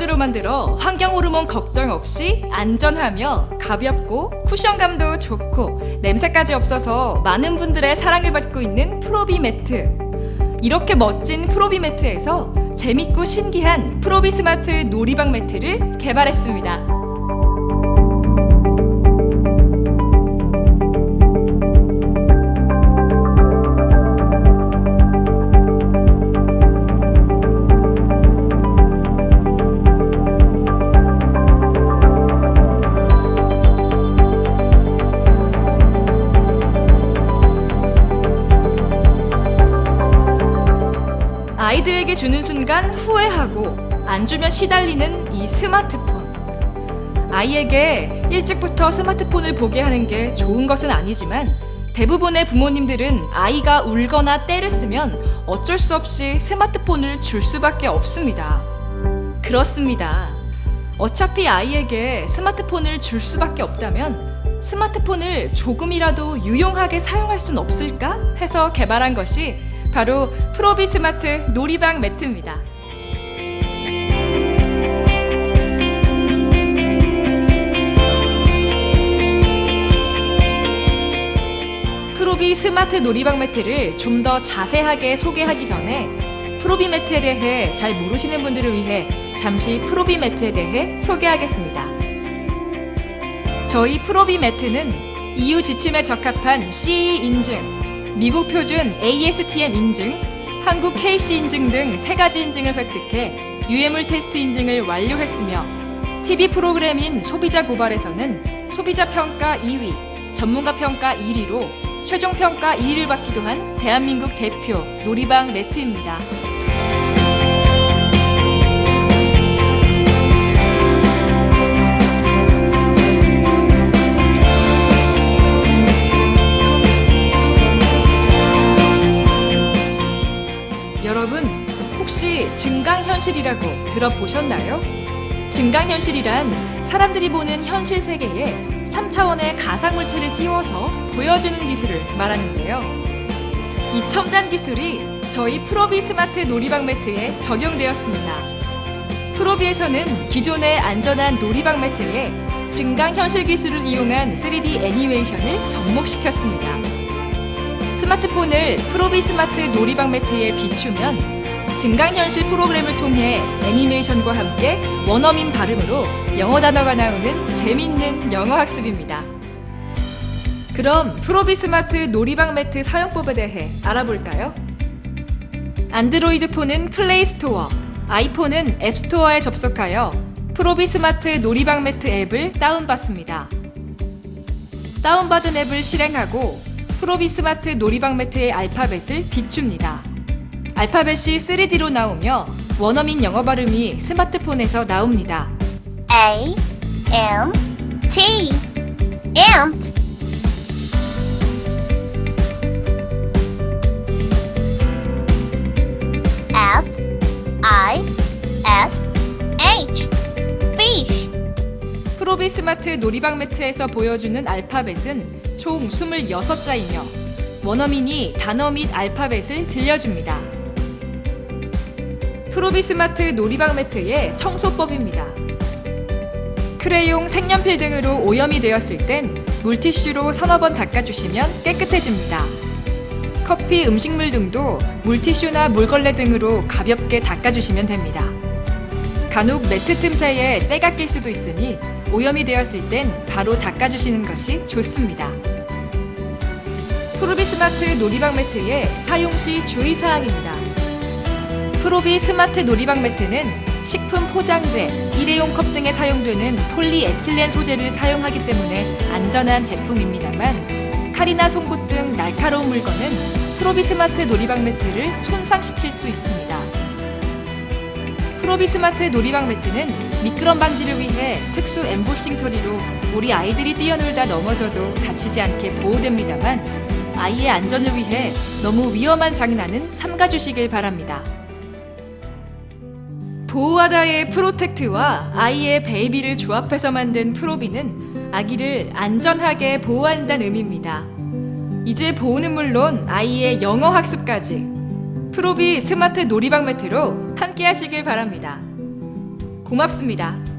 소재로 만들어 환경 호르몬 걱정 없이 안전하며 가볍고 쿠션감도 좋고 냄새까지 없어서 많은 분들의 사랑을 받고 있는 프로비 매트. 이렇게 멋진 프로비 매트에서 재밌고 신기한 프로비 스마트 놀이방 매트를 개발했습니다. 아이들에게 주는 순간 후회하고 안 주면 시달리는 이 스마트폰. 아이에게 일찍부터 스마트폰을 보게 하는 게 좋은 것은 아니지만 대부분의 부모님들은 아이가 울거나 떼를 쓰면 어쩔 수 없이 스마트폰을 줄 수밖에 없습니다. 그렇습니다. 어차피 아이에게 스마트폰을 줄 수밖에 없다면 스마트폰을 조금이라도 유용하게 사용할 순 없을까 해서 개발한 것이 바로 프로비 스마트 놀이방 매트입니다. 프로비 스마트 놀이방 매트를 좀 더 자세하게 소개하기 전에 프로비 매트에 대해 잘 모르시는 분들을 위해 잠시 프로비 매트에 대해 소개하겠습니다. 저희 프로비 매트는 EU 지침에 적합한 CE 인증, 미국 표준 ASTM 인증, 한국 KC 인증 등 세 가지 인증을 획득해 유해물 테스트 인증을 완료했으며 TV 프로그램인 소비자 고발에서는 소비자 평가 2위, 전문가 평가 1위로 최종 평가 1위를 받기도 한 대한민국 대표 놀이방 매트입니다. 혹시 증강현실이라고 들어보셨나요? 증강현실이란 사람들이 보는 현실 세계에 3차원의 가상물체를 띄워서 보여주는 기술을 말하는데요. 이 첨단 기술이 저희 프로비 스마트 놀이방 매트에 적용되었습니다. 프로비에서는 기존의 안전한 놀이방 매트에 증강현실 기술을 이용한 3D 애니메이션을 접목시켰습니다. 스마트폰을 프로비 스마트 놀이방 매트에 비추면 증강현실 프로그램을 통해 애니메이션과 함께 원어민 발음으로 영어 단어가 나오는 재밌는 영어 학습입니다. 그럼 프로비 스마트 놀이방 매트 사용법에 대해 알아볼까요? 안드로이드 폰은 플레이 스토어, 아이폰은 앱 스토어에 접속하여 프로비 스마트 놀이방 매트 앱을 다운받습니다. 다운받은 앱을 실행하고 프로비 스마트 놀이방 매트의 알파벳을 비춥니다. 알파벳이 3D로 나오며 원어민 영어 발음이 스마트폰에서 나옵니다. A M T ant F I S H fish 프로비 스마트 놀이방 매트에서 보여주는 알파벳은 총 26자이며 원어민이 단어 및 알파벳을 들려줍니다. 프로비 스마트 놀이방 매트의 청소법입니다. 크레용, 색연필 등으로 오염이 되었을 땐 물티슈로 서너 번 닦아주시면 깨끗해집니다. 커피, 음식물 등도 물티슈나 물걸레 등으로 가볍게 닦아주시면 됩니다. 간혹 매트 틈 사이에 때가 낄 수도 있으니 오염이 되었을 땐 바로 닦아주시는 것이 좋습니다. 프로비 스마트 놀이방 매트의 사용 시 주의사항입니다. 프로비 스마트 놀이방 매트는 식품 포장재, 일회용 컵 등에 사용되는 폴리에틸렌 소재를 사용하기 때문에 안전한 제품입니다만 칼이나 송곳 등 날카로운 물건은 프로비 스마트 놀이방 매트를 손상시킬 수 있습니다. 프로비 스마트 놀이방 매트는 미끄럼 방지를 위해 특수 엠보싱 처리로 우리 아이들이 뛰어놀다 넘어져도 다치지 않게 보호됩니다만 아이의 안전을 위해 너무 위험한 장난은 삼가주시길 바랍니다. 보호하다의 프로텍트와 아이의 베이비를 조합해서 만든 프로비는 아기를 안전하게 보호한다는 의미입니다. 이제 보호는 물론 아이의 영어 학습까지 프로비 스마트 놀이방 매트로 함께 하시길 바랍니다. 고맙습니다.